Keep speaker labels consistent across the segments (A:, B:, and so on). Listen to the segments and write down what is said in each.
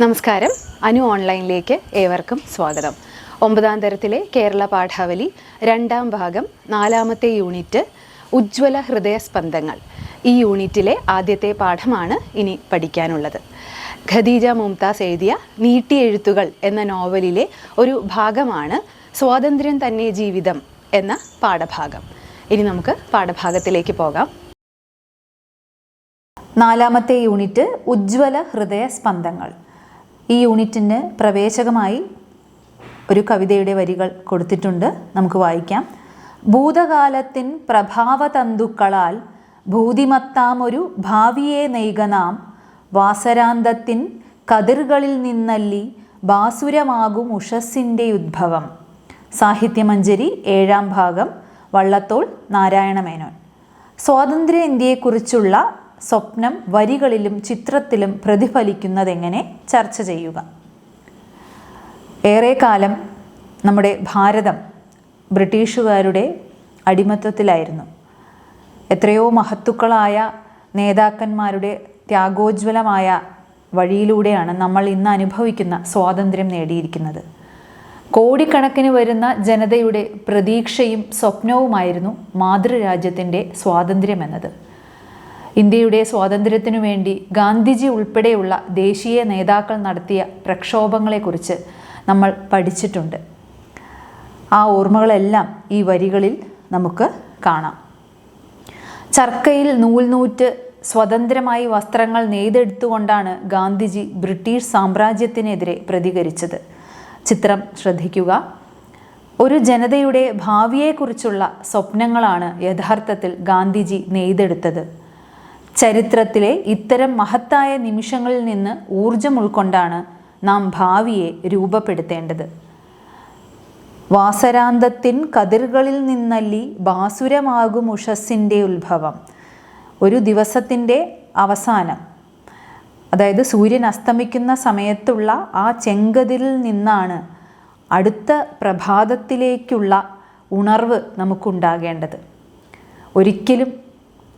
A: നമസ്കാരം. അനു ഓൺലൈനിലേക്ക് ഏവർക്കും സ്വാഗതം. ഒമ്പതാം തരത്തിലെ കേരള പാഠാവലി രണ്ടാം ഭാഗം നാലാമത്തെ യൂണിറ്റ് ഉജ്ജ്വല ഹൃദയസ്പന്ദങ്ങൾ. ഈ യൂണിറ്റിലെ ആദ്യത്തെ പാഠമാണ് ഇനി പഠിക്കാനുള്ളത്. ഖദീജ മുംതാസ് എഴുതിയ നീട്ടിയെഴുത്തുകൾ എന്ന നോവലിലെ ഒരു ഭാഗമാണ് സ്വാതന്ത്ര്യം തന്നെ ജീവിതം എന്ന പാഠഭാഗം. ഇനി നമുക്ക് പാഠഭാഗത്തിലേക്ക് പോകാം.
B: നാലാമത്തെ യൂണിറ്റ് ഉജ്ജ്വല ഹൃദയ സ്പന്ദങ്ങൾ ഈ യൂണിറ്റിന് പ്രവേശകമായി ഒരു കവിതയുടെ വരികൾ കൊടുത്തിട്ടുണ്ട്. നമുക്ക് വായിക്കാം. ഭൂതകാലത്തിൻ പ്രഭാവതന്തുക്കളാൽ ഭൂതിമത്താമൊരു ഭാവിയെ നെയ്കനാം വാസരാന്തത്തിൻ കതിർകളിൽ നിന്നല്ലി ബാസുരമാകും ഉഷസ്സിന്റെ ഉദ്ഭവം. സാഹിത്യമഞ്ജരി ഏഴാം ഭാഗം വള്ളത്തോൾ നാരായണമേനോൻ. സ്വാതന്ത്ര്യ ഇന്ത്യയെക്കുറിച്ചുള്ള സ്വപ്നം വരികളിലും ചിത്രത്തിലും പ്രതിഫലിക്കുന്നതെങ്ങനെ ചർച്ച ചെയ്യുക. ഏറെക്കാലം നമ്മുടെ ഭാരതം ബ്രിട്ടീഷുകാരുടെ അടിമത്തത്തിലായിരുന്നു. എത്രയോ മഹത്തുക്കളായ നേതാക്കന്മാരുടെ ത്യാഗോജ്വലമായ വഴിയിലൂടെയാണ് നമ്മൾ ഇന്ന് അനുഭവിക്കുന്ന സ്വാതന്ത്ര്യം നേടിയിരിക്കുന്നത്. കോടിക്കണക്കിന് വരുന്ന ജനതയുടെ പ്രതീക്ഷയും സ്വപ്നവുമായിരുന്നു മാതൃരാജ്യത്തിന്റെ സ്വാതന്ത്ര്യം എന്നത്. ഇന്ത്യയുടെ സ്വാതന്ത്ര്യത്തിനു വേണ്ടി ഗാന്ധിജി ഉൾപ്പെടെയുള്ള ദേശീയ നേതാക്കൾ നടത്തിയ പ്രക്ഷോഭങ്ങളെക്കുറിച്ച് നമ്മൾ പഠിച്ചിട്ടുണ്ട്. ആ ഓർമ്മകളെല്ലാം ഈ വരികളിൽ നമുക്ക് കാണാം. ചർക്കയിൽ നൂൽനൂറ്റ് സ്വതന്ത്രമായി വസ്ത്രങ്ങൾ നെയ്തെടുത്തുകൊണ്ടാണ് ഗാന്ധിജി ബ്രിട്ടീഷ് സാമ്രാജ്യത്തിനെതിരെ പ്രതികരിച്ചത്. ചിത്രം ശ്രദ്ധിക്കുക. ഒരു ജനതയുടെ ഭാവിയെക്കുറിച്ചുള്ള സ്വപ്നങ്ങളാണ് യഥാർത്ഥത്തിൽ ഗാന്ധിജി നെയ്തെടുത്തത്. ചരിത്രത്തിലെ ഇത്തരം മഹത്തായ നിമിഷങ്ങളിൽ നിന്ന് ഊർജം ഉൾക്കൊണ്ടാണ് നാം ഭാവിയെ രൂപപ്പെടുത്തേണ്ടത്. വാസരാന്തത്തിൻ കതിർകളിൽ നിന്നല്ലി ബാസുരമാകും ഉഷസ്സിന്റെ ഉത്ഭവം. ഒരു ദിവസത്തിന്റെ അവസാനം. അതായത് സൂര്യൻ അസ്തമിക്കുന്ന സമയത്തുള്ള ആ ചെങ്കതിരിൽ നിന്നാണ് അടുത്ത പ്രഭാതത്തിലേക്കുള്ള ഉണർവ് നമുക്കുണ്ടാകേണ്ടത്. ഒരിക്കലും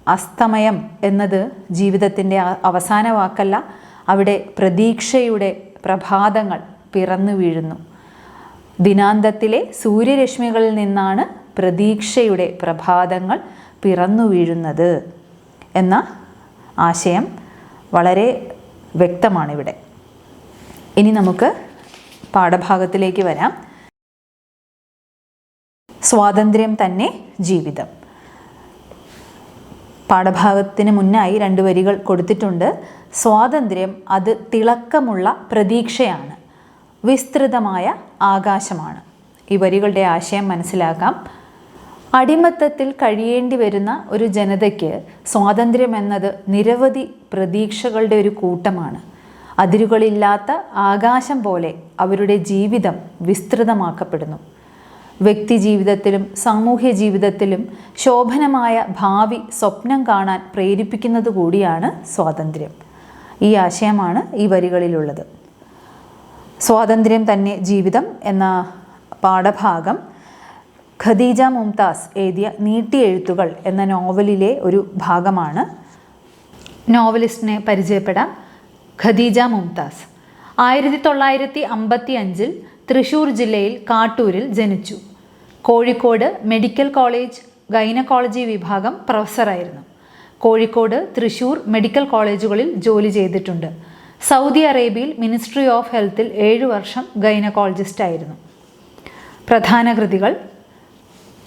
B: അസ്തമയം എന്നത് ജീവിതത്തിന്റെ അവസാന വാക്കല്ല. അവിടെ പ്രതീക്ഷയുടെ പ്രഭാതങ്ങൾ പിറന്നു വീഴുന്നു. ദിനാന്തത്തിലെ സൂര്യരശ്മികളിൽ നിന്നാണ് പ്രതീക്ഷയുടെ പ്രഭാതങ്ങൾ പിറന്നു വീഴുന്നത് എന്ന ആശയം വളരെ വ്യക്തമാണിവിടെ. ഇനി നമുക്ക് പാഠഭാഗത്തിലേക്ക് വരാം. സ്വാതന്ത്ര്യം തന്നെ ജീവിതം. പാഠഭാഗത്തിന് മുന്നായി രണ്ട് വരികൾ കൊടുത്തിട്ടുണ്ട്. സ്വാതന്ത്ര്യം അത് തിളക്കമുള്ള പ്രതീക്ഷയാണ്. വിസ്തൃതമായ ആകാശമാണ്. ഈ വരികളുടെ ആശയം മനസ്സിലാക്കാം. അടിമത്തത്തിൽ കഴിയേണ്ടി വരുന്ന ഒരു ജനതയ്ക്ക് സ്വാതന്ത്ര്യം എന്നത് നിരവധി പ്രതീക്ഷകളുടെ ഒരു കൂട്ടമാണ്. അതിരുകളില്ലാത്ത ആകാശം പോലെ അവരുടെ ജീവിതം വിസ്തൃതമാക്കപ്പെടുന്നു. വ്യക്തി ജീവിതത്തിലും സാമൂഹ്യ ജീവിതത്തിലും ശോഭനമായ ഭാവി സ്വപ്നം കാണാൻ പ്രേരിപ്പിക്കുന്നത് കൂടിയാണ് സ്വാതന്ത്ര്യം. ഈ ആശയമാണ് ഈ വരികളിലുള്ളത്. സ്വാതന്ത്ര്യം തന്നെ ജീവിതം എന്ന പാഠഭാഗം ഖദീജ മുംതാസ് എഴുതിയ നീട്ടിയെഴുത്തുകൾ എന്ന നോവലിലെ ഒരു ഭാഗമാണ്. നോവലിസ്റ്റിനെ പരിചയപ്പെടാം ഖദീജ മുംതാസ്. ആയിരത്തി തൊള്ളായിരത്തി അമ്പത്തി അഞ്ചിൽ തൃശൂർ ജില്ലയിൽ കാട്ടൂരിൽ ജനിച്ചു. കോഴിക്കോട് മെഡിക്കൽ കോളേജ് ഗൈനക്കോളജി വിഭാഗം പ്രൊഫസറായിരുന്നു. കോഴിക്കോട് തൃശൂർ മെഡിക്കൽ കോളേജുകളിൽ ജോലി ചെയ്തിട്ടുണ്ട്. സൗദി അറേബ്യയിൽ മിനിസ്ട്രി ഓഫ് ഹെൽത്തിൽ ഏഴ് വർഷം ഗൈനക്കോളജിസ്റ്റ് ആയിരുന്നു പ്രധാന കൃതികൾ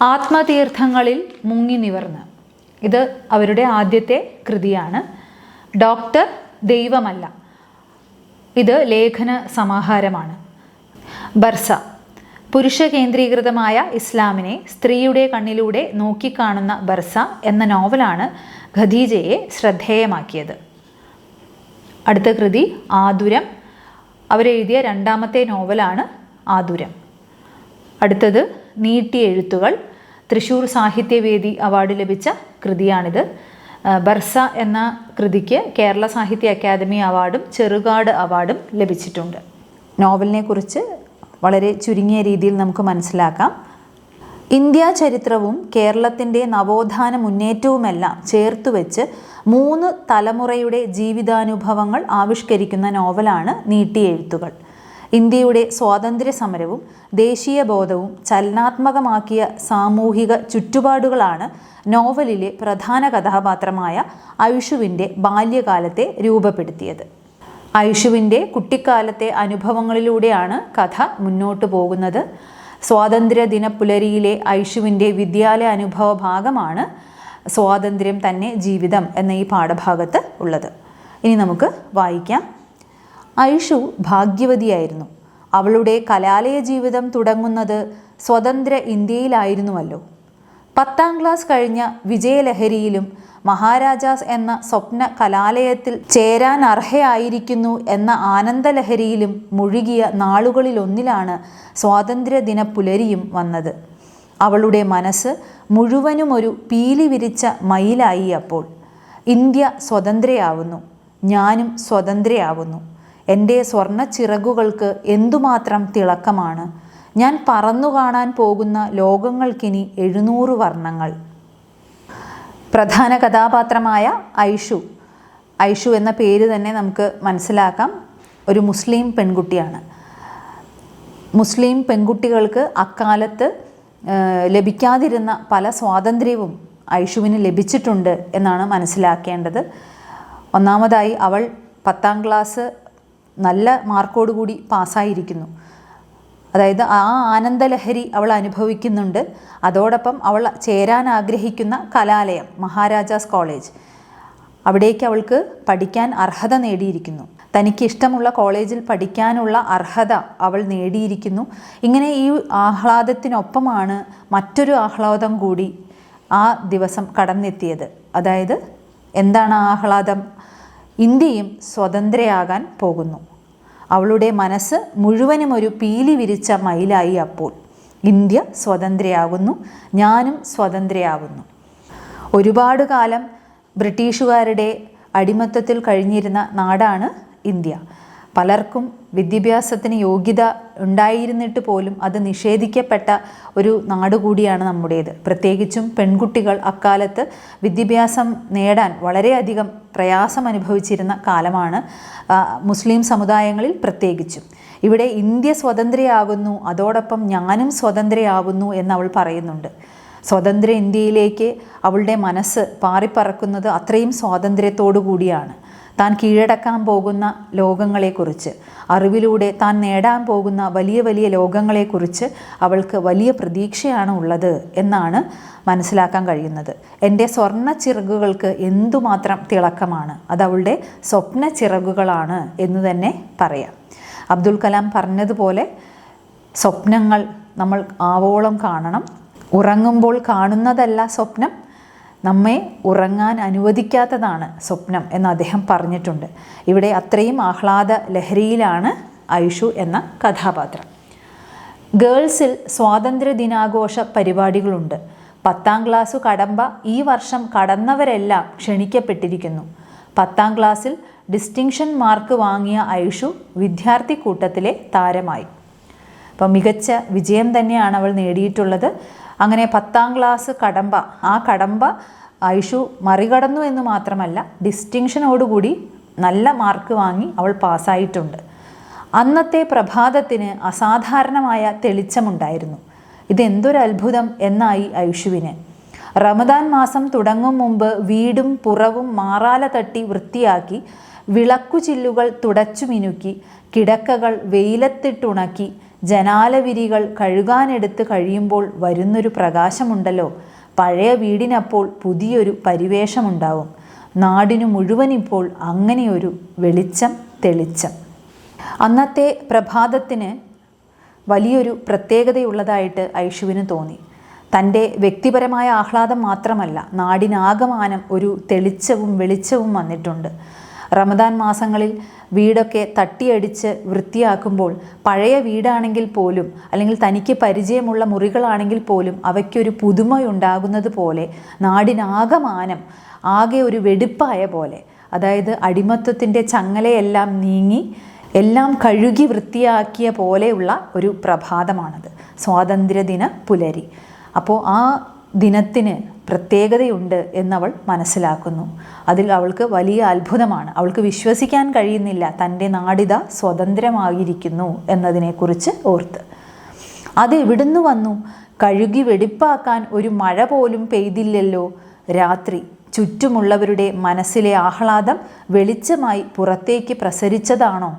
B: ആത്മതീർത്ഥങ്ങളിൽ മുങ്ങി നിവർന്ന്. ഇത് അവരുടെ ആദ്യത്തെ കൃതിയാണ്. ഡോക്ടർ ദൈവമല്ല. ഇത് ലേഖന സമാഹാരമാണ്. ബർസ പുരുഷ കേന്ദ്രീകൃതമായ ഇസ്ലാമിനെ സ്ത്രീയുടെ കണ്ണിലൂടെ നോക്കിക്കാണുന്ന ബർസ എന്ന നോവലാണ് ഖദീജയെ ശ്രദ്ധേയമാക്കിയത്. അടുത്ത കൃതി ആതുരം. അവരെഴുതിയ രണ്ടാമത്തെ നോവലാണ് ആതുരം. അടുത്തത് നീട്ടിയ എഴുത്തുകൾ തൃശ്ശൂർ സാഹിത്യവേദി അവാർഡ് ലഭിച്ച കൃതിയാണിത്. ബർസ എന്ന കൃതിക്ക് കേരള സാഹിത്യ അക്കാദമി അവാർഡും ചെറുകാട് അവാർഡും ലഭിച്ചിട്ടുണ്ട്. നോവലിനെ കുറിച്ച് വളരെ ചുരുങ്ങിയ രീതിയിൽ നമുക്ക് മനസ്സിലാക്കാം. ഇന്ത്യ ചരിത്രവും കേരളത്തിന്റെ നവോത്ഥാന മുന്നേറ്റവുമെല്ലാം ചേർത്തുവെച്ച് മൂന്ന് തലമുറയുടെ ജീവിതാനുഭവങ്ങൾ ആവിഷ്കരിക്കുന്ന നോവലാണ് നീട്ടിയെഴുത്തുകൾ. ഇന്ത്യയുടെ സ്വാതന്ത്ര്യ സമരവും ദേശീയ ബോധവും ചലനാത്മകമാക്കിയ സാമൂഹിക ചുറ്റുപാടുകളാണ് നോവലിലെ പ്രധാന കഥാപാത്രമായ ഐഷുവിന്റെ ബാല്യകാലത്തെ രൂപപ്പെടുത്തിയത്. ഐഷുവിന്റെ കുട്ടിക്കാലത്തെ അനുഭവങ്ങളിലൂടെയാണ് കഥ മുന്നോട്ട് പോകുന്നത്. സ്വാതന്ത്ര്യദിന പുലരിയിലെ ഐഷുവിന്റെ വിദ്യാലയ അനുഭവ ഭാഗമാണ് സ്വാതന്ത്ര്യം തന്നെ ജീവിതം എന്ന ഈ പാഠഭാഗത്ത് ഉള്ളത്. ഇനി നമുക്ക് വായിക്കാം. ഐഷു ഭാഗ്യവതിയായിരുന്നു. അവളുടെ കലാലയ ജീവിതം തുടങ്ങുന്നത് സ്വതന്ത്ര ഇന്ത്യയിലായിരുന്നുവല്ലോ. പത്താം ക്ലാസ് കഴിഞ്ഞ വിജയലഹരിയിലും മഹാരാജാസ് എന്ന സ്വപ്ന കലാലയത്തിൽ ചേരാൻ അർഹയായിരിക്കുന്നു എന്ന ആനന്ദലഹരിയിലും മുഴുകിയ നാളുകളിലൊന്നിലാണ് സ്വാതന്ത്ര്യദിന പുലരിയും വന്നത്. അവളുടെ മനസ്സ് മുഴുവനും ഒരു പീലി വിരിച്ച മയിലായി അപ്പോൾ. ഇന്ത്യ സ്വതന്ത്രയാവുന്നു. ഞാനും സ്വതന്ത്രയാവുന്നു. എന്റെ സ്വർണ ചിറകുകൾക്ക് എന്തുമാത്രം തിളക്കമാണ്. ഞാൻ പറന്നു കാണാൻ പോകുന്ന ലോകങ്ങൾക്കിനി എഴുന്നൂറ് വർണങ്ങൾ. പ്രധാന കഥാപാത്രമായ ഐഷു. ഐഷു എന്ന പേര് തന്നെ നമുക്ക് മനസ്സിലാക്കാം. ഒരു മുസ്ലിം പെൺകുട്ടിയാണ്. മുസ്ലിം പെൺകുട്ടികൾക്ക് അക്കാലത്ത് ലഭിക്കാതിരുന്ന പല സ്വാതന്ത്ര്യവും ഐഷുവിന് ലഭിച്ചിട്ടുണ്ട് എന്നാണ് മനസ്സിലാക്കേണ്ടത്. ഒന്നാമതായി അവൾ പത്താം ക്ലാസ് നല്ല മാർക്കോടുകൂടി പാസ്സായിരിക്കുന്നു. അതായത് ആ ആനന്ദലഹരി അവൾ അനുഭവിക്കുന്നുണ്ട്. അതോടൊപ്പം അവൾ ചേരാൻ ആഗ്രഹിക്കുന്ന കലാലയം മഹാരാജാസ് കോളേജ്. അവിടേക്ക് അവൾക്ക് പഠിക്കാൻ അർഹത നേടിയിരിക്കുന്നു. തനിക്ക് ഇഷ്ടമുള്ള കോളേജിൽ പഠിക്കാനുള്ള അർഹത അവൾ നേടിയിരിക്കുന്നു. ഇങ്ങനെ ഈ ആഹ്ലാദത്തിനൊപ്പമാണ് മറ്റൊരു ആഹ്ലാദം കൂടി ആ ദിവസം കടന്നെത്തിയത്. അതായത് എന്താണ് ആഹ്ലാദം? ഇന്ത്യയും സ്വതന്ത്രയാകാൻ പോകുന്നു. അവളുടെ മനസ്സ് മുഴുവനും ഒരു പീലി വിരിച്ച മയിലായി അപ്പോൾ. ഇന്ത്യ സ്വതന്ത്രയാകുന്നു ഞാനും സ്വതന്ത്രയാകുന്നു. ഒരുപാട് കാലം ബ്രിട്ടീഷുകാരുടെ അടിമത്തത്തിൽ കഴിഞ്ഞിരുന്ന നാടാണ് ഇന്ത്യ. പലർക്കും വിദ്യാഭ്യാസത്തിന് യോഗ്യത ഉണ്ടായിരുന്നിട്ട് പോലും അത് നിഷേധിക്കപ്പെട്ട ഒരു നാട് കൂടിയാണ് നമ്മുടേത്. പ്രത്യേകിച്ചും പെൺകുട്ടികൾ അക്കാലത്ത് വിദ്യാഭ്യാസം നേടാൻ വളരെയധികം പ്രയാസം അനുഭവിച്ചിരുന്ന കാലമാണ് മുസ്ലിം സമുദായങ്ങളിൽ പ്രത്യേകിച്ചും. ഇവിടെ ഇന്ത്യ സ്വതന്ത്രയാകുന്നു അതോടൊപ്പം ഞാനും സ്വതന്ത്രയാകുന്നു എന്ന് അവൾ പറയുന്നുണ്ട്. സ്വതന്ത്ര ഇന്ത്യയിലേക്ക് അവളുടെ മനസ്സ് പാറിപ്പറക്കുന്നത് അത്രയും സ്വാതന്ത്ര്യത്തോടു കൂടിയാണ്. താൻ കീഴടക്കാൻ പോകുന്ന ലോകങ്ങളെക്കുറിച്ച് അറിവിലൂടെ താൻ നേടാൻ പോകുന്ന വലിയ വലിയ ലോകങ്ങളെക്കുറിച്ച് അവൾക്ക് വലിയ പ്രതീക്ഷയാണ് ഉള്ളത് എന്നാണ് മനസ്സിലാക്കാൻ കഴിയുന്നത്. എന്റെ സ്വർണ ചിറകുകൾക്ക് എന്തുമാത്രം തിളക്കമാണ് അത് അവളുടെ സ്വപ്ന ചിറകുകളാണ് എന്ന് തന്നെ പറയാം. അബ്ദുൽ കലാം പറഞ്ഞതുപോലെ സ്വപ്നങ്ങൾ നമ്മൾ ആവോളം കാണണം. ഉറങ്ങുമ്പോൾ കാണുന്നതല്ല സ്വപ്നം നമ്മെ ഉറങ്ങാൻ അനുവദിക്കാത്തതാണ് സ്വപ്നം എന്ന് അദ്ദേഹം പറഞ്ഞിട്ടുണ്ട്. ഇവിടെ അത്രയും ആഹ്ലാദ ലഹരിയിലാണ് ഐഷു എന്ന കഥാപാത്രം. ഗേൾസിൽ സ്വാതന്ത്ര്യ ദിനാഘോഷ പരിപാടികളുണ്ട്. പത്താം ക്ലാസ് കടമ്പ ഈ വർഷം കടന്നവരെല്ലാം ക്ഷണിക്കപ്പെട്ടിരിക്കുന്നു. പത്താം ക്ലാസ്സിൽ ഡിസ്റ്റിങ്ഷൻ മാർക്ക് വാങ്ങിയ ഐഷു വിദ്യാർത്ഥി കൂട്ടത്തിലെ താരമായി. അപ്പം മികച്ച വിജയം തന്നെയാണ് അവൾ നേടിയിട്ടുള്ളത്. അങ്ങനെ പത്താം ക്ലാസ് കടമ്പ. ആ കടമ്പ ഐഷു മറികടന്നു എന്ന് മാത്രമല്ല ഡിസ്റ്റിങ്ഷനോടുകൂടി നല്ല മാർക്ക് വാങ്ങി അവൾ പാസ്സായിട്ടുണ്ട്. അന്നത്തെ പ്രഭാതത്തിന് അസാധാരണമായ തെളിച്ചമുണ്ടായിരുന്നു. ഇതെന്തൊരു അത്ഭുതം എന്നായി ഐഷുവിന്. റമദാൻ മാസം തുടങ്ങും മുമ്പ് വീടും പുറവും മാറാല തട്ടി വൃത്തിയാക്കി വിളക്കുചില്ലുകൾ തുടച്ചു മിനുക്കി കിടക്കകൾ വെയിലത്തിട്ടുണക്കി ജനാലവിരികൾ കഴുകാനെടുത്ത് കഴിയുമ്പോൾ വരുന്നൊരു പ്രകാശമുണ്ടല്ലോ. പഴയ വീടിനപ്പോൾ പുതിയൊരു പരിവേഷമുണ്ടാവും. നാടിനു മുഴുവൻ മുഴുവനിപ്പോൾ അങ്ങനെയൊരു വെളിച്ചം തെളിച്ചം. അന്നത്തെ പ്രഭാതത്തിന് വലിയൊരു പ്രത്യേകതയുള്ളതായിട്ട് ഐഷുവിന് തോന്നി. തന്റെ വ്യക്തിപരമായ ആഹ്ലാദം മാത്രമല്ല നാടിനാകമാനം ഒരു തെളിച്ചവും വെളിച്ചവും വന്നിട്ടുണ്ട്. റമദാൻ മാസങ്ങളിൽ വീടൊക്കെ തട്ടിയടിച്ച് വൃത്തിയാക്കുമ്പോൾ പഴയ വീടാണെങ്കിൽ പോലും അല്ലെങ്കിൽ തനിക്ക് പരിചയമുള്ള മുറികളാണെങ്കിൽ പോലും അവയ്ക്കൊരു പുതുമയുണ്ടാകുന്നത് പോലെ നാടിനാകമാനം ആകെ ഒരു വെടിപ്പായ പോലെ അതായത് അടിമത്വത്തിന്റെ ചങ്ങലയെല്ലാം നീങ്ങി എല്ലാം കഴുകി വൃത്തിയാക്കിയ പോലെയുള്ള ഒരു പ്രഭാതമാണത്. സ്വാതന്ത്ര്യദിന പുലരി. അപ്പോൾ ആ ദിനത്തിന് പ്രത്യേകതയുണ്ട് എന്നവൾ മനസ്സിലാക്കുന്നു. അതിൽ അവൾക്ക് വലിയ അത്ഭുതമാണ്. അവൾക്ക് വിശ്വസിക്കാൻ കഴിയുന്നില്ല. തന്റെ നാടിത സ്വതന്ത്രമായിരിക്കുന്നു എന്നതിനെക്കുറിച്ച് ഓർത്ത്. അത് എവിടുന്ന് വന്നു? കഴുകി വെടിപ്പാക്കാൻ ഒരു മഴ പോലും പെയ്തില്ലല്ലോ. രാത്രി ചുറ്റുമുള്ളവരുടെ മനസ്സിലെ ആഹ്ലാദം വെളിച്ചമായി പുറത്തേക്ക് പ്രസരിച്ചതാണോ?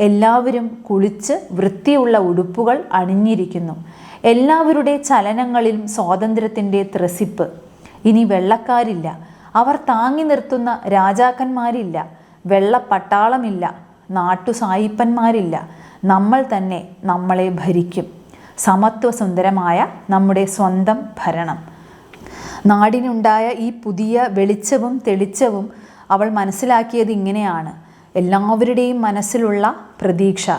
B: എല്ലാവരും കുളിച്ച് വൃത്തിയുള്ള ഉടുപ്പുകൾ അണിഞ്ഞിരിക്കുന്നു. എല്ലാവരുടെ ചലനങ്ങളിലും സ്വാതന്ത്ര്യത്തിന്റെ ത്രസിപ്പ്. ഇനി വെള്ളക്കാരില്ല. അവർ താങ്ങി നിർത്തുന്ന രാജാക്കന്മാരില്ല. വെള്ളപ്പട്ടാളമില്ല. നാട്ടുസായിപ്പന്മാരില്ല. നമ്മൾ തന്നെ നമ്മളെ ഭരിക്കും. സമത്വസുന്ദരമായ നമ്മുടെ സ്വന്തം ഭരണം. നാടിനുണ്ടായ ഈ പുതിയ വെളിച്ചവും തെളിച്ചവും അവൾ മനസ്സിലാക്കിയത് ഇങ്ങനെയാണ്. എല്ലാവരുടെയും മനസ്സിലുള്ള പ്രതീക്ഷ.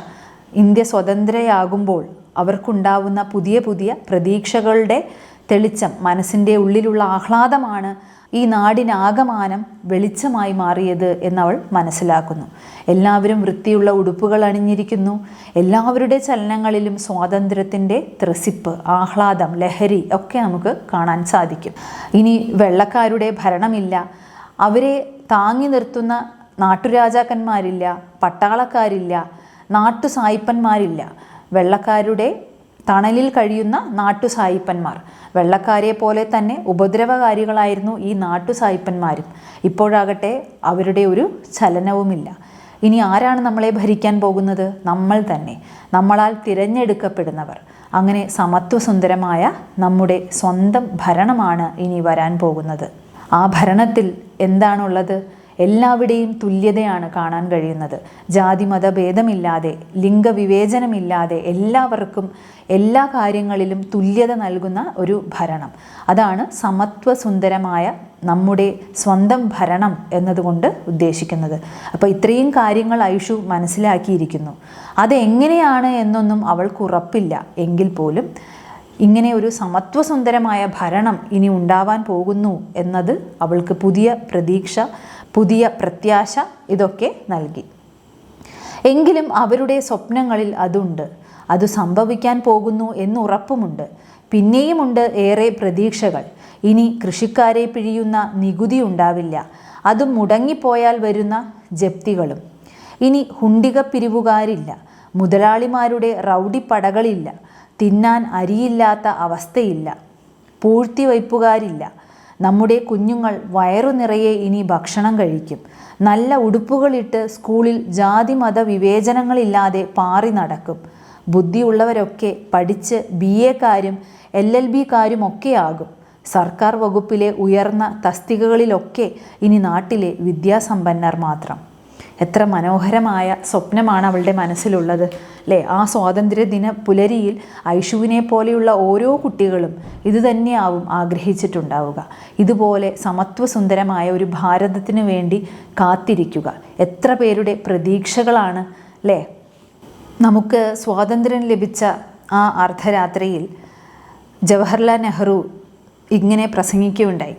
B: ഇന്ത്യ സ്വതന്ത്രയാകുമ്പോൾ അവർക്കുണ്ടാവുന്ന പുതിയ പുതിയ പ്രതീക്ഷകളുടെ തെളിച്ചം മനസ്സിന്റെ ഉള്ളിലുള്ള ആഹ്ലാദമാണ് ഈ നാടിനാകമാനം വെളിച്ചമായി മാറിയത് എന്നവൾ മനസ്സിലാക്കുന്നു. എല്ലാവരും വൃത്തിയുള്ള ഉടുപ്പുകൾ അണിഞ്ഞിരിക്കുന്നു. എല്ലാവരുടെ ചലനങ്ങളിലും സ്വാതന്ത്ര്യത്തിന്റെ ത്രസിപ്പ് ആഹ്ലാദം ലഹരി ഒക്കെ നമുക്ക് കാണാൻ സാധിക്കും. ഇനി വെള്ളക്കാരുടെ ഭരണമില്ല. അവരെ താങ്ങി നിർത്തുന്ന നാട്ടുരാജാക്കന്മാരില്ല പട്ടാളക്കാരില്ല നാട്ടുസായിപ്പന്മാരില്ല. വെള്ളക്കാരുടെ തണലിൽ കഴിയുന്ന നാട്ടുസായിപ്പന്മാർ. വെള്ളക്കാരെ പോലെ തന്നെ ഉപദ്രവകാരികളായിരുന്നു ഈ നാട്ടുസായിപ്പന്മാരും. ഇപ്പോഴാകട്ടെ അവരുടെ ഒരു ചലനവുമില്ല. ഇനി ആരാണ് നമ്മളെ ഭരിക്കാൻ പോകുന്നത്? നമ്മൾ തന്നെ. നമ്മളാൽ തിരഞ്ഞെടുക്കപ്പെടുന്നവർ. അങ്ങനെ സമത്വസുന്ദരമായ നമ്മുടെ സ്വന്തം ഭരണമാണ് ഇനി വരാൻ പോകുന്നത്. ആ ഭരണത്തിൽ എന്താണുള്ളത്? എല്ലാവിടെയും തുല്യതയാണ് കാണാൻ കഴിയുന്നത്. ജാതി മത ഭേദമില്ലാതെ ലിംഗവിവേചനമില്ലാതെ എല്ലാവർക്കും എല്ലാ കാര്യങ്ങളിലും തുല്യത നൽകുന്ന ഒരു ഭരണം. അതാണ് സമത്വസുന്ദരമായ നമ്മുടെ സ്വന്തം ഭരണം എന്നതുകൊണ്ട് ഉദ്ദേശിക്കുന്നത്. അപ്പോൾ ഇത്രയും കാര്യങ്ങൾ ഐഷു മനസ്സിലാക്കിയിരിക്കുന്നു. അതെങ്ങനെയാണ് എന്നൊന്നും അവൾക്ക് ഉറപ്പില്ല. എങ്കിൽ പോലും ഇങ്ങനെ ഒരു സമത്വസുന്ദരമായ ഭരണം ഇനി ഉണ്ടാവാൻ പോകുന്നു എന്നത് അവൾക്ക് പുതിയ പ്രതീക്ഷ പുതിയ പ്രത്യാശ ഇതൊക്കെ നൽകി. എങ്കിലും അവരുടെ സ്വപ്നങ്ങളിൽ അതുണ്ട്. അത് സംഭവിക്കാൻ പോകുന്നു എന്നുറപ്പുമുണ്ട് പിന്നെയുമുണ്ട് ഏറെ പ്രതീക്ഷകൾ. ഇനി കൃഷിക്കാരെ പിഴിയുന്ന നികുതി ഉണ്ടാവില്ല. അതും മുടങ്ങിപ്പോയാൽ വരുന്ന ജപ്തികളും. ഇനി ഹുണ്ടിക പിരിവുകാരില്ല. മുതലാളിമാരുടെ റൗഡി പടകളില്ല തിന്നാൻ അരിയില്ലാത്ത അവസ്ഥയില്ല. പൂഴ്ത്തിവയ്പ്പുകാരില്ല. നമ്മുടെ കുഞ്ഞുങ്ങൾ വയറു നിറയെ ഇനി ഭക്ഷണം കഴിക്കും. നല്ല ഉടുപ്പുകളിട്ട് സ്കൂളിൽ ജാതി മത വിവേചനങ്ങളില്ലാതെ പാറി നടക്കും. ബുദ്ധിയുള്ളവരൊക്കെ പഠിച്ച് ബി എക്കാരും എൽ എൽ ബിക്കാരും ഒക്കെ ആകും. സർക്കാർ വകുപ്പിലെ ഉയർന്ന തസ്തികകളിലൊക്കെ ഇനി നാട്ടിലെ വിദ്യാസമ്പന്നർ മാത്രം. എത്ര മനോഹരമായ സ്വപ്നമാണ് അവളുടെ മനസ്സിലുള്ളത് അല്ലേ? ആ സ്വാതന്ത്ര്യദിന പുലരിയിൽ ഐഷുവിനെ പോലെയുള്ള ഓരോ കുട്ടികളും ഇത് തന്നെയാവും ആഗ്രഹിച്ചിട്ടുണ്ടാവുക. ഇതുപോലെ സമത്വസുന്ദരമായ ഒരു ഭാരതത്തിന് വേണ്ടി കാത്തിരിക്കുക. എത്ര പേരുടെ പ്രതീക്ഷകളാണ് അല്ലേ? നമുക്ക് സ്വാതന്ത്ര്യം ലഭിച്ച ആ അർദ്ധരാത്രിയിൽ ജവഹർലാൽ നെഹ്റു ഇങ്ങനെ പ്രസംഗിക്കുകയുണ്ടായി.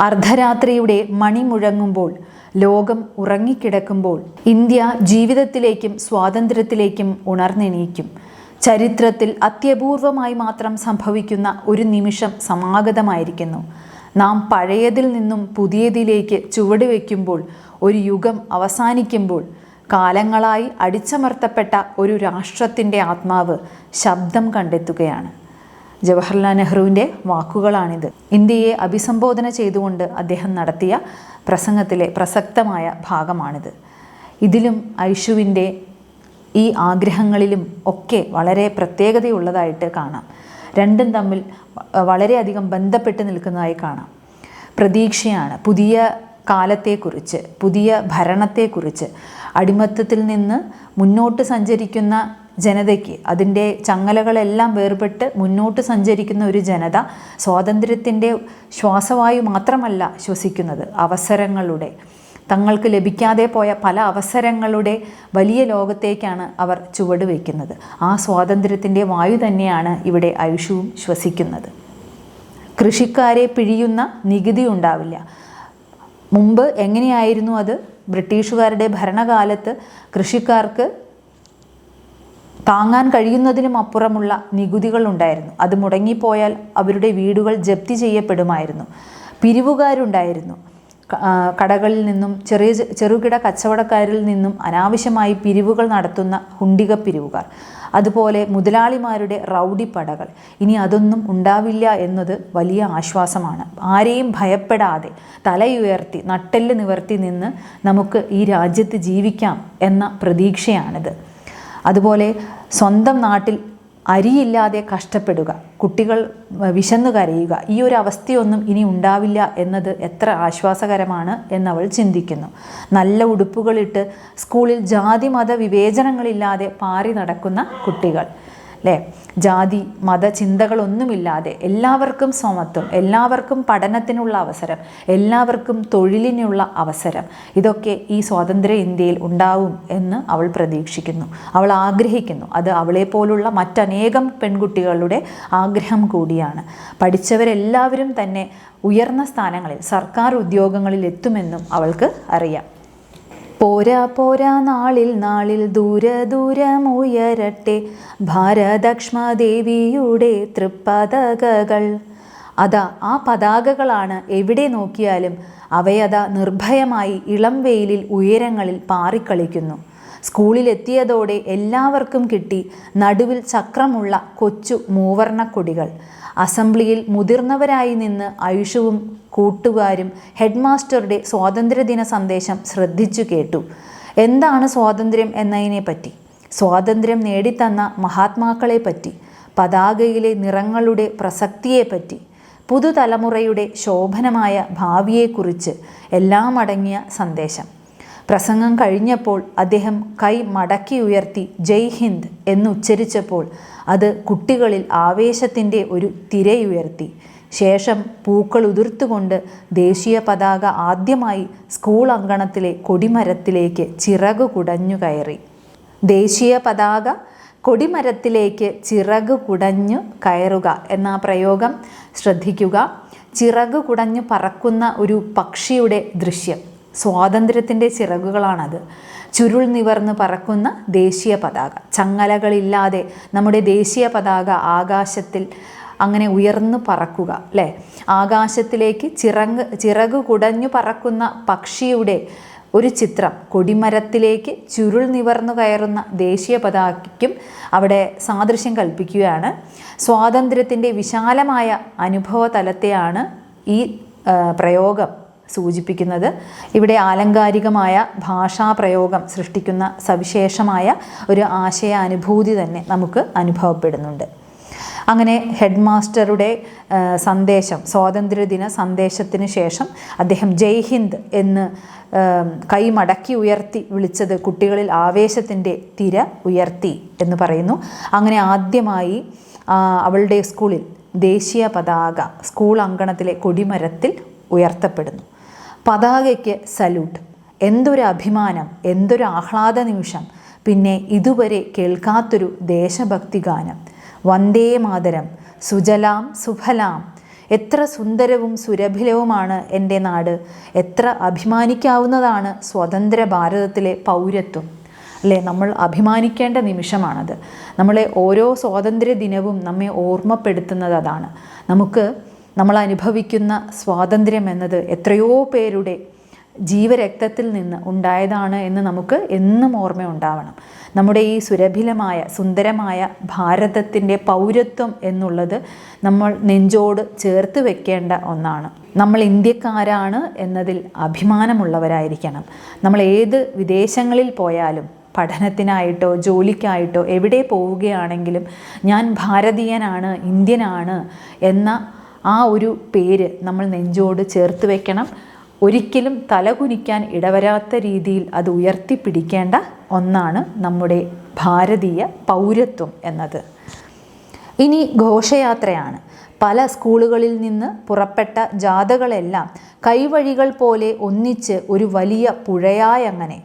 B: അർദ്ധരാത്രിയുടെ മണി മുഴങ്ങുമ്പോൾ ലോകം ഉറങ്ങിക്കിടക്കുമ്പോൾ ഇന്ത്യ ജീവിതത്തിലേക്കും സ്വാതന്ത്ര്യത്തിലേക്കും ഉണർന്നെണീക്കും. ചരിത്രത്തിൽ അത്യപൂർവമായി മാത്രം സംഭവിക്കുന്ന ഒരു നിമിഷം സമാഗതമായിരിക്കുന്നു. നാം പഴയതിൽ നിന്നും പുതിയതിലേക്ക് ചുവടുവെക്കുമ്പോൾ ഒരു യുഗം അവസാനിക്കുമ്പോൾ കാലങ്ങളായി അടിച്ചമർത്തപ്പെട്ട ഒരു രാഷ്ട്രത്തിന്റെ ആത്മാവ് ശബ്ദം കണ്ടെത്തുകയാണ്. ജവഹർലാൽ നെഹ്റുവിന്റെ വാക്കുകളാണിത്. ഇന്ത്യയെ അഭിസംബോധന ചെയ്തുകൊണ്ട് അദ്ദേഹം നടത്തിയ പ്രസംഗത്തിലെ പ്രസക്തമായ ഭാഗമാണിത്. ഇതിലും ഐഷുവിന്റെ ഈ ആഗ്രഹങ്ങളിലും ഒക്കെ വളരെ പ്രത്യേകതയുള്ളതായിട്ട് കാണാം. രണ്ടും തമ്മിൽ വളരെയധികം ബന്ധപ്പെട്ട് നിൽക്കുന്നതായി കാണാം. പ്രതീക്ഷയാണ്. പുതിയ കാലത്തെക്കുറിച്ച് പുതിയ ഭരണത്തെക്കുറിച്ച് അടിമത്തത്തിൽ നിന്ന് മുന്നോട്ട് സഞ്ചരിക്കുന്ന ജനതയ്ക്ക് അതിന്റെ ചങ്ങലകളെല്ലാം വേർപെട്ട് മുന്നോട്ട് സഞ്ചരിക്കുന്ന ഒരു ജനത സ്വാതന്ത്ര്യത്തിന്റെ ശ്വാസവായു മാത്രമല്ല ശ്വസിക്കുന്നത് അവസരങ്ങളുടെ. തങ്ങൾക്ക് ലഭിക്കാതെ പോയ പല അവസരങ്ങളുടെ വലിയ ലോകത്തേക്കാണ് അവർ ചുവട് വയ്ക്കുന്നത്. ആ സ്വാതന്ത്ര്യത്തിന്റെ വായു തന്നെയാണ് ഇവിടെ ഐഷുവും ശ്വസിക്കുന്നത്. കൃഷിക്കാരെ പിഴിയുന്ന നികുതി ഉണ്ടാവില്ല. മുമ്പ് എങ്ങനെയായിരുന്നു അത്? ബ്രിട്ടീഷുകാരുടെ ഭരണകാലത്ത് കൃഷിക്കാർക്ക് താങ്ങാൻ കഴിയുന്നതിനും അപ്പുറമുള്ള നികുതികൾ ഉണ്ടായിരുന്നു. അത് മുടങ്ങിപ്പോയാൽ അവരുടെ വീടുകൾ ജപ്തി ചെയ്യപ്പെടുമായിരുന്നു. പിരിവുകാരുണ്ടായിരുന്നു. കടകളിൽ നിന്നും ചെറിയ ചെറുകിട കച്ചവടക്കാരിൽ നിന്നും അനാവശ്യമായി പിരിവുകൾ നടത്തുന്ന ഹുണ്ടിക പിരിവുകാർ. അതുപോലെ മുതലാളിമാരുടെ റൗഡി പടകൾ. ഇനി അതൊന്നും ഉണ്ടാവില്ല എന്നത് വലിയ ആശ്വാസമാണ്. ആരെയും ഭയപ്പെടാതെ തലയുയർത്തി നട്ടെല്ല് നിവർത്തി നിന്ന് നമുക്ക് ഈ രാജ്യത്ത് ജീവിക്കാം എന്ന പ്രതീക്ഷയാണിത്. അതുപോലെ സ്വന്തം നാട്ടിൽ അരിയില്ലാതെ കഷ്ടപ്പെടുക കുട്ടികൾ വിശന്നു കരയുക ഈ ഒരു അവസ്ഥയൊന്നും ഇനി ഉണ്ടാവില്ല എന്നത് എത്ര ആശ്വാസകരമാണ് എന്നവൾ ചിന്തിക്കുന്നു. നല്ല ഉടുപ്പുകളിട്ട് സ്കൂളിൽ ജാതി മത വിവേചനങ്ങളില്ലാതെ പാറി നടക്കുന്ന കുട്ടികൾ. അല്ലേ ജാതി മത ചിന്തകളൊന്നുമില്ലാതെ എല്ലാവർക്കും സമത്വം എല്ലാവർക്കും പഠനത്തിനുള്ള അവസരം എല്ലാവർക്കും തൊഴിലിനുള്ള അവസരം. ഇതൊക്കെ ഈ സ്വാതന്ത്ര്യ ഇന്ത്യയിൽ ഉണ്ടാവും എന്ന് അവൾ പ്രതീക്ഷിക്കുന്നു. അവൾ ആഗ്രഹിക്കുന്നു. അത് അവളെ പോലുള്ള മറ്റനേകം പെൺകുട്ടികളുടെ ആഗ്രഹം കൂടിയാണ്. പഠിച്ചവരെല്ലാവരും തന്നെ ഉയർന്ന സ്ഥാനങ്ങളിൽ സർക്കാർ ഉദ്യോഗങ്ങളിൽ എത്തുമെന്നും അവൾക്ക് അറിയാം. പോരാ പോരാ നാളിൽ നാളിൽ ദൂര ദൂരമുയരട്ടെ ഭാരതക്ഷ്മദേവിയുടെ തൃപ്പതകകൾ അതാ ആ പതാകകളാണ് എവിടെ നോക്കിയാലും അവയതാ നിർഭയമായി ഇളം വെയിലിൽ ഉയരങ്ങളിൽ പാറിക്കളിക്കുന്നു. സ്കൂളിലെത്തിയതോടെ എല്ലാവർക്കും കിട്ടി നടുവിൽ ചക്രമുള്ള കൊച്ചു മൂവർണക്കൊടികൾ. അസംബ്ലിയിൽ മുതിർന്നവരായി നിന്ന് ഐഷുവും കൂട്ടുകാരും ഹെഡ്മാസ്റ്ററുടെ സ്വാതന്ത്ര്യദിന സന്ദേശം ശ്രദ്ധിച്ചു കേട്ടു. എന്താണ് സ്വാതന്ത്ര്യം എന്നതിനെപ്പറ്റി? സ്വാതന്ത്ര്യം നേടിത്തന്ന മഹാത്മാക്കളെപ്പറ്റി പതാകയിലെ നിറങ്ങളുടെ പ്രസക്തിയെപ്പറ്റി പുതുതലമുറയുടെ ശോഭനമായ ഭാവിയെക്കുറിച്ച് എല്ലാം അടങ്ങിയ സന്ദേശം. പ്രസംഗം കഴിഞ്ഞപ്പോൾ അദ്ദേഹം കൈ മടക്കി ഉയർത്തി ജയ് ഹിന്ദ് എന്ന് ഉച്ചരിച്ചപ്പോൾ അത് കുട്ടികളിൽ ആവേശത്തിന്റെ ഒരു തിരയുയർത്തി. ശേഷം പൂക്കൾ ഉതിർത്തുകൊണ്ട് ദേശീയ പതാക ആദ്യമായി സ്കൂൾ അങ്കണത്തിലെ കൊടിമരത്തിലേക്ക് ചിറകു കുടഞ്ഞു കയറി. ദേശീയ പതാക കൊടിമരത്തിലേക്ക് ചിറകു കുടഞ്ഞു കയറുക എന്ന പ്രയോഗം ശ്രദ്ധിക്കുക. ചിറകു കുടഞ്ഞു പറക്കുന്ന ഒരു പക്ഷിയുടെ ദൃശ്യം. സ്വാതന്ത്ര്യത്തിന്റെ ചിറകുകളാണത്. ചുരുൾ നിവർന്ന് പറക്കുന്ന ദേശീയ പതാക. ചങ്ങലകളില്ലാതെ നമ്മുടെ ദേശീയ പതാക ആകാശത്തിൽ അങ്ങനെ ഉയർന്നു പറക്കുക അല്ലേ? ആകാശത്തിലേക്ക് ചിറങ്ങ് ചിറക് കുടഞ്ഞു പറക്കുന്ന പക്ഷിയുടെ ഒരു ചിത്രം കൊടിമരത്തിലേക്ക് ചുരുൾ നിവർന്നു കയറുന്ന ദേശീയ പതാകയ്ക്കും അവിടെ സാദൃശ്യം കൽപ്പിക്കുകയാണ്. സ്വാതന്ത്ര്യത്തിന്റെ വിശാലമായ അനുഭവ തലത്തെയാണ് ഈ പ്രയോഗം സൂചിപ്പിക്കുന്നത്. ഇവിടെ ആലങ്കാരികമായ ഭാഷാപ്രയോഗം സൃഷ്ടിക്കുന്ന സവിശേഷമായ ഒരു ആശയ അനുഭൂതി തന്നെ നമുക്ക് അനുഭവപ്പെടുന്നുണ്ട്. അങ്ങനെ ഹെഡ് മാസ്റ്ററുടെ സന്ദേശം സ്വാതന്ത്ര്യദിന സന്ദേശത്തിന് ശേഷം അദ്ദേഹം ജയ് ഹിന്ദ് എന്ന് കൈമടക്കി ഉയർത്തി വിളിച്ചത് കുട്ടികളിൽ ആവേശത്തിന്റെ തിര ഉയർത്തി എന്ന് പറയുന്നു. അങ്ങനെ ആദ്യമായി അവളുടെ സ്കൂളിൽ ദേശീയ പതാക സ്കൂൾ അങ്കണത്തിലെ കൊടിമരത്തിൽ ഉയർത്തപ്പെടുന്നു. പതാകയ്ക്ക് സല്യൂട്ട്. എന്തൊരു അഭിമാനം എന്തൊരു ആഹ്ലാദ നിമിഷം. പിന്നെ ഇതുവരെ കേൾക്കാത്തൊരു ദേശഭക്തി ഗാനം. വന്ദേ മാതരം സുജലാം സുഫലാം. എത്ര സുന്ദരവും സുരഭിലവുമാണ് എന്റെ നാട്. എത്ര അഭിമാനിക്കാവുന്നതാണ് സ്വതന്ത്ര ഭാരതത്തിലെ പൗരത്വം. അല്ലേ? നമ്മൾ അഭിമാനിക്കേണ്ട നിമിഷമാണത്. നമ്മളെ ഓരോ സ്വാതന്ത്ര്യ ദിനവും നമ്മെ ഓർമ്മപ്പെടുത്തുന്നത് അതാണ്. നമുക്ക് നമ്മൾ അനുഭവിക്കുന്ന സ്വാതന്ത്ര്യം എന്നത് എത്രയോ പേരുടെ ജീവരക്തത്തിൽ നിന്ന് ഉണ്ടായതാണ് എന്ന് നമുക്ക് എന്നും ഓർമ്മയുണ്ടാവണം. നമ്മുടെ ഈ സുരഭിലമായ സുന്ദരമായ ഭാരതത്തിന്റെ പൗരത്വം എന്നുള്ളത് നമ്മൾ നെഞ്ചോട് ചേർത്ത് വെക്കേണ്ട ഒന്നാണ്. നമ്മൾ ഇന്ത്യക്കാരാണ് എന്നതിൽ അഭിമാനമുള്ളവരായിരിക്കണം. നമ്മൾ ഏത് വിദേശങ്ങളിൽ പോയാലും പഠനത്തിനായിട്ടോ ജോലിക്കായിട്ടോ എവിടെ പോവുകയാണെങ്കിലും ഞാൻ ഭാരതീയനാണ് ഇന്ത്യനാണ് എന്ന ആ ഒരു പേര് നമ്മൾ നെഞ്ചോട് ചേർത്ത് വെക്കണം. ഒരിക്കലും തലകുനിക്കാൻ ഇടവരാത്ത രീതിയിൽ അത് ഉയർത്തിപ്പിടിക്കേണ്ട ഒന്നാണ് നമ്മുടെ ഭാരതീയ പൗരത്വം എന്നത്. ഇനി ഘോഷയാത്രയാണ്. പല സ്കൂളുകളിൽ നിന്ന് പുറപ്പെട്ട ജാഥകളെല്ലാം കൈവഴികൾ പോലെ ഒന്നിച്ച് ഒരു വലിയ പുഴയായങ്ങനെ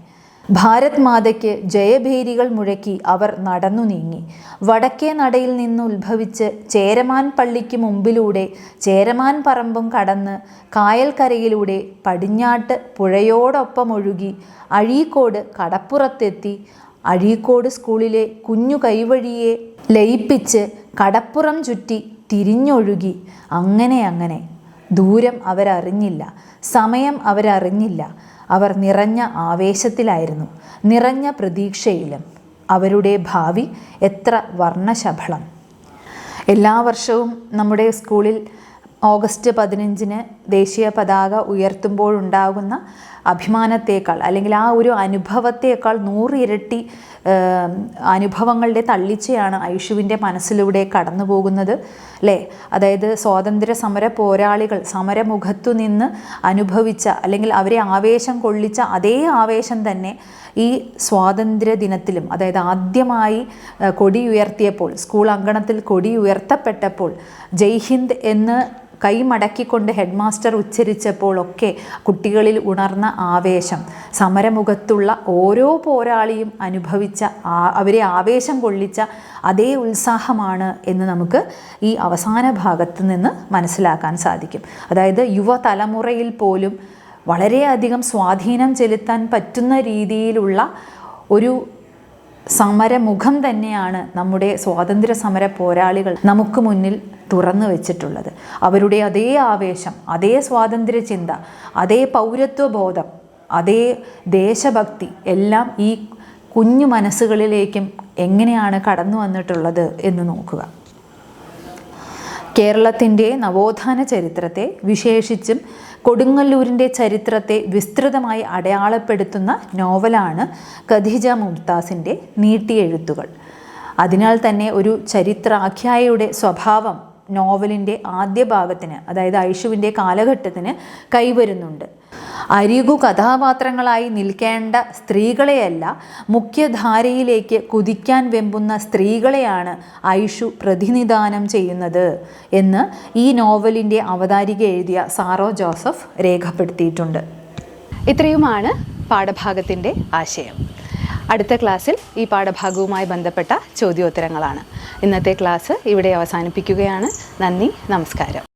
B: ഭാരത് മാതയ്ക്ക് ജയഭേരികൾ മുഴക്കി അവർ നടന്നു നീങ്ങി. വടക്കേ നടയിൽ നിന്ന് ഉത്ഭവിച്ച് ചേരമാൻ പള്ളിക്ക് മുമ്പിലൂടെ ചേരമാൻ പറമ്പും കടന്ന് കായൽക്കരയിലൂടെ പടിഞ്ഞാട്ട് പുഴയോടൊപ്പം ഒഴുകി അഴീക്കോട് കടപ്പുറത്തെത്തി അഴീക്കോട് സ്കൂളിലെ കുഞ്ഞു കൈവഴിയെ ലയിപ്പിച്ച് കടപ്പുറം ചുറ്റി തിരിഞ്ഞൊഴുകി. അങ്ങനെ അങ്ങനെ. ദൂരം അവരറിഞ്ഞില്ല. സമയം അവരറിഞ്ഞില്ല. അവർ നിറഞ്ഞ ആവേശത്തിലായിരുന്നു. നിറഞ്ഞ പ്രതീക്ഷയിലും അവരുടെ ഭാവി എത്ര വർണശബളം. എല്ലാ വർഷവും നമ്മുടെ സ്കൂളിൽ ഓഗസ്റ്റ് പതിനഞ്ചിന് ദേശീയ പതാക ഉയർത്തുമ്പോഴുണ്ടാകുന്ന അഭിമാനത്തേക്കാൾ അല്ലെങ്കിൽ ആ ഒരു അനുഭവത്തേക്കാൾ നൂറിരട്ടി ഇരട്ടി അനുഭവങ്ങളുടെ തള്ളിച്ചയാണ് ഐഷുവിന്റെ മനസ്സിലൂടെ കടന്നു പോകുന്നത് അല്ലേ? അതായത് സ്വാതന്ത്ര്യ സമര പോരാളികൾ സമരമുഖത്തു നിന്ന് അനുഭവിച്ച അല്ലെങ്കിൽ അവരെ ആവേശം കൊള്ളിച്ച അതേ ആവേശം തന്നെ ഈ സ്വാതന്ത്ര്യ ദിനത്തിലും അതായത് ആദ്യമായി കൊടി ഉയർത്തിയപ്പോൾ സ്കൂൾ അങ്കണത്തിൽ കൊടി ഉയർത്തപ്പെട്ടപ്പോൾ ജയ് ഹിന്ദ് എന്ന് കൈമടക്കിക്കൊണ്ട് ഹെഡ് മാസ്റ്റർ ഉച്ചരിച്ചപ്പോഴൊക്കെ കുട്ടികളിൽ ഉണർന്ന ആവേശം. സമരമുഖത്തുള്ള ഓരോ പോരാളിയും അനുഭവിച്ച അവരെ ആവേശം കൊള്ളിച്ച അതേ ഉത്സാഹമാണ് എന്ന് നമുക്ക് ഈ അവസാന ഭാഗത്ത് നിന്ന് മനസ്സിലാക്കാൻ സാധിക്കും. അതായത് യുവതലമുറയിൽ പോലും വളരെയധികം സ്വാധീനം ചെലുത്താൻ പറ്റുന്ന രീതിയിലുള്ള ഒരു സമരമുഖം തന്നെയാണ് നമ്മുടെ സ്വാതന്ത്ര്യ സമര പോരാളികൾ നമുക്ക് മുന്നിൽ തുറന്നു വെച്ചിട്ടുള്ളത്. അവരുടെ അതേ ആവേശം അതേ സ്വാതന്ത്ര്യ ചിന്ത അതേ പൗരത്വ ബോധം അതേ ദേശഭക്തി എല്ലാം ഈ കുഞ്ഞു മനസ്സുകളിലേക്കും എങ്ങനെയാണ് കടന്നു വന്നിട്ടുള്ളത് എന്ന് നോക്കുക. കേരളത്തിന്റെ നവോത്ഥാന ചരിത്രത്തെ വിശേഷിച്ചും കൊടുങ്ങല്ലൂരിന്റെ ചരിത്രത്തെ വിസ്തൃതമായി അടയാളപ്പെടുത്തുന്ന നോവലാണ് ഖദീജ മുംതാസിന്റെ നീട്ടിയെഴുത്തുകൾ. അതിനാൽ തന്നെ ഒരു ചരിത്രാഖ്യായയുടെ സ്വഭാവം നോവലിന്റെ ആദ്യ ഭാഗത്തിന് അതായത് ഐഷുവിന്റെ കാലഘട്ടത്തിന് കൈവരുന്നുണ്ട്. അരികു കഥാപാത്രങ്ങളായി നിൽക്കേണ്ട സ്ത്രീകളെയല്ല മുഖ്യധാരയിലേക്ക് കുതിക്കാൻ വെമ്പുന്ന സ്ത്രീകളെയാണ് ഐഷു പ്രതിനിധാനം ചെയ്യുന്നത് എന്ന് ഈ നോവലിന്റെ അവതാരിക എഴുതിയ സാറോ ജോസഫ് രേഖപ്പെടുത്തിയിട്ടുണ്ട്.
A: ഇത്രയുമാണ് പാഠഭാഗത്തിന്റെ ആശയം. അടുത്ത ക്ലാസ്സിൽ ഈ പാഠഭാഗവുമായി ബന്ധപ്പെട്ട ചോദ്യോത്തരങ്ങളാണ്. ഇന്നത്തെ ക്ലാസ് ഇവിടെ അവസാനിപ്പിക്കുകയാണ്. നന്ദി നമസ്കാരം.